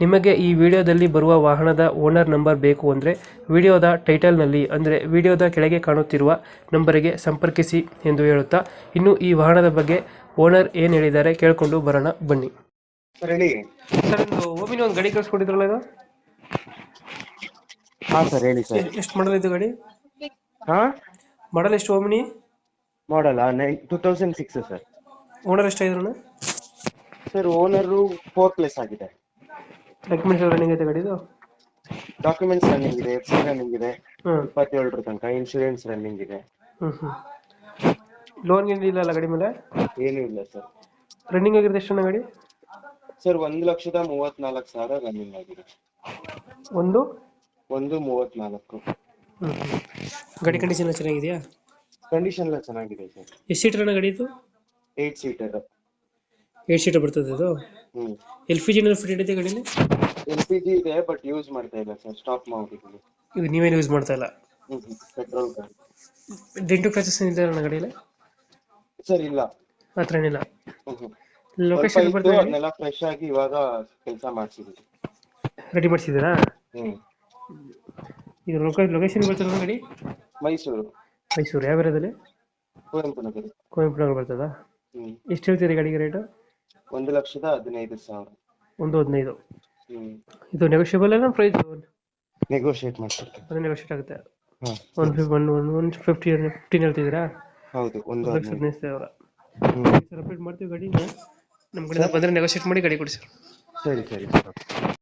ನಿಮಗೆ ಈ ವಿಡಿಯೋದಲ್ಲಿ ಬರುವ ವಾಹನದ ಓನರ್ ನಂಬರ್ ಬೇಕು ಅಂದರೆ ವಿಡಿಯೋದ ಟೈಟಲ್ನಲ್ಲಿ ಅಂದರೆ ವಿಡಿಯೋದ ಕೆಳಗೆ ಕಾಣುತ್ತಿರುವ ನಂಬರಿಗೆ ಸಂಪರ್ಕಿಸಿ ಎಂದು ಹೇಳುತ್ತಾ ಇನ್ನು ಈ ವಾಹನದ ಬಗ್ಗೆ ಓನರ್ ಏನು ಹೇಳಿದ್ದಾರೆ ಕೇಳಿಕೊಂಡು ಬರೋಣ ಬನ್ನಿ. ಸರ್ ಹೇಳಿ. ಸರ್ ಒಂದು ಓಮಿನಿ ಒಂದು ಗಾಡಿ ಕಳಿಸ್ಕೊಟ್ಟಿದ್ರಲ್ಲ ಇದು? ಹಾ ಸರ್ ಹೇಳಿ ಸರ್. ಎಷ್ಟು ಮಾಡಲ್ ಇದು ಗಾಡಿ? ಹಾ? ಮಾಡಲ್ ಎಷ್ಟು ಓಮಿನಿ? ಮಾಡಲ್ಲ nine two thousand six sir. Owner ಎಷ್ಟಾಗಿದ್ರಣ್ಣ sir owner four place ಆಗಿದೆ. ಡಾಕ್ಯುಮೆಂಟ್ಸ್ ರನ್ನಿಂಗ್ ಐತೆ ಗಾಡಿದು ಡಾಕ್ಯುಮೆಂಟ್ಸ್ ರನ್ನಿಂಗ್ ಇದೆ ಎಫ್ ಸಿ ರನ್ನಿಂಗ್ ಇದೆ ಹ್ಞೂ ಇಪ್ಪತ್ತೇಳರ ತನಕ ಇನ್ಶೂರೆನ್ಸ್ ರನ್ನಿಂಗ್ ಇದೆ. ಹ್ಞೂ ಲೋನ್ ಏನು ಇಲ್ಲ ಅಲ್ಲ ಗಾಡಿ ಮೇಲೆ? ಏನೂ ಇಲ್ಲ ಸರ್. ರನ್ನಿಂಗ್ ಆಗಿರೋದು ಎಷ್ಟು ಗಾಡಿ? ಸರ್ ಒಂದು ಲಕ್ಷದ ಮೂವತ್ನಾಲ್ಕು ಸಾವಿರ ರನ್ನಿಂಗ್ ಆಗಿದೆ. ಒಂದು? ಒಂದು ಮೂವತ್ನಾಲ್ಕು. ಹ್ಞೂ ಗಾಡಿ ಕಂಡೀಷನ್ ಚೆನ್ನಾಗಿದೆಯಾ? ಕಂಡೀಷನ್ ಎಲ್ಲ ಚೆನ್ನಾಗಿದೆ ಸರ್. ಎಷ್ಟು ಸೀಟರ್ ಅಣ್ಣ ಗಾಡಿ ಇದು? ಏಟ್ ಸೀಟರ್ ಏಟ್ ಸೀಟರ್ ಬರ್ತದೆ ಇದು? ಹ್ಮ್. ಎಲ್ ಪಿ ಜಿನಲ್ಲಿ ಫಿಟ್ ಇದೆ ಗಾಡಿಲಿ? ಎಲ್ ಪಿ ಜಿ ಇದೆ ಬಟ್ ಯೂಸ್ ಮಾಡ್ತಾ ಇಲ್ಲ ಸರ್ ಸ್ಟಾಪ್ ಮಾಡ್ಬಿಡಿ ಇದು ನೀವೇನು ಯೂಸ್ ಮಾಡ್ತಾ ಇಲ್ಲ? ಹ್ಮ್ ಪೆಟ್ರೋಲ್ ಗಾಡಿ ಡೆಂಟು ಕ್ರಾಚಸ್ ಏನಿದೆ ನನ್ನ ಗಾಡಿಯಲ್ಲಿ ಸರ್ ಇಲ್ಲ. ಆ ಥರ ಏನಿಲ್ಲ? ಹ್ಮ್ ಹ್ಮ್. ಲೊಕೇಶನ್ ಸ್ವಲ್ಪ ಇತ್ತು, ಬರ್ತದೆ ಅದನ್ನೆಲ್ಲ ಫ್ರೆಶ್ ಆಗಿ ಇವಾಗ ಕೆಲಸ ಮಾಡ್ಸಿದ್ದೀನಿ ರೆಡಿ ಮಾಡಿಸಿದ್ದೀರಾ? ಹ್ಮ್. ಇದು ಲೊಕೇಶನ್ ಲೊಕೇಶನ್ ಬರ್ತದೆ ನನ್ನ ಗಾಡಿ? ಮೈಸೂರು. ಮೈಸೂರು ಯಾವ ಏರಿಯಾದಲ್ಲಿ? ಕುವೆಂಪು ನಗರ. ಕುವೆಂಪು ನಗರ ಬರ್ತದಾ? ಹ್ಮ್. ಎಷ್ಟು ಹೇಳ್ತೀರಿ ಗಾಡಿಗೆ ರೇಟು ಒಂದು ಲಕ್ಷದ ಹದಿನೈದು ಸಾವಿರ. ಒಂದು ಹದಿನೈದು. ಹ್ಮ್. ಇದು ನೆಗೋಷಿಯಬಲ್ ಏನೋ ಪ್ರೈಸ್ ನೆಗೋಷಿಯೇಟ್ ಮಾಡ್ಕೊಡ್ತೀನಿ. ಅದು ನೆಗೋಷಿಯೇಟ್ ಆಗುತ್ತೆ. ಹಾ. One ಫಿಫ್ one one one fifty fifteen ಹೇಳ್ತಿದ್ದೀರಾ? ಹೌದು ಒಂದು ಒಂದು ಲಕ್ಷ ಹದಿನೈದು ಹದಿನೈದು ಸಾವಿರ. ಹ್ಮ್. ಸರ್ ಅಪ್ಡೇಟ್ ಮಾಡ್ತೀವಿ ಗಾಡಿನ. ನಮ್ಮ ಕಡೆ ಬಂದರೆ ನೆಗೋಷಿಯೇಟ್ ಮಾಡಿ ಗಾಡಿ ಕೊಡಿ ಸರ್ ಸರಿ. ಸರಿ ಸರ್.